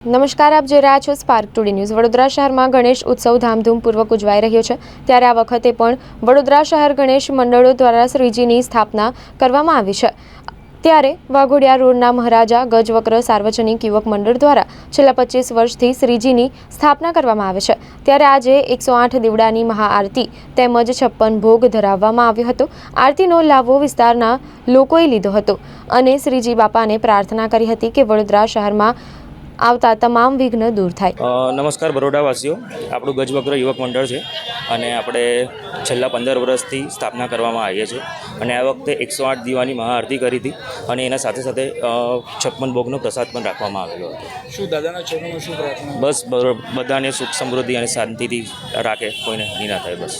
નમસ્કાર, આપ જોઈ રહ્યા છો સ્પાર્ક ટુડે ન્યૂઝ. વડોદરા શહેરમાં ગણેશ ઉત્સવ ધામધૂમપૂર્વક ઉજવાઈ રહ્યો છે. ત્યારે આ વખતે પણ વડોદરા શહેર ગણેશ મંડળો દ્વારા શ્રીજીની સ્થાપના કરવામાં આવી છે. ત્યારે વાઘોડિયા રોડના મહારાજા ગજવક્ર સાર્વજનિક યુવક મંડળ દ્વારા છેલ્લા પચીસ વર્ષથી શ્રીજીની સ્થાપના કરવામાં આવે છે. ત્યારે આજે એકસો આઠ દીવડાની મહાઆરતી તેમજ છપ્પન ભોગ ધરાવવામાં આવ્યો હતો. આરતીનો લાભો વિસ્તારના લોકોએ લીધો હતો અને શ્રીજી બાપાને પ્રાર્થના કરી હતી કે વડોદરા શહેરમાં આવતા તમામ વિઘ્ન દૂર થાય. નમસ્કાર બરોડાવાસીઓ. આપણું ગજવક્ર યુવક મંડળ છે અને આપણે છેલ્લા પંદર વર્ષથી સ્થાપના કરવામાં આવીએ છીએ. અને આ વખતે એકસો આઠ દીવાની મહાઆરતી કરી હતી અને એના સાથે સાથે છપ્પન ભોગનો પ્રસાદ પણ રાખવામાં આવેલો હતો. શું દાદાના ચરણોમાં શું પ્રાર્થના? બસ બધાને સુખ સમૃદ્ધિ અને શાંતિથી રાખે કોઈને હાનિ ના થાય બસ.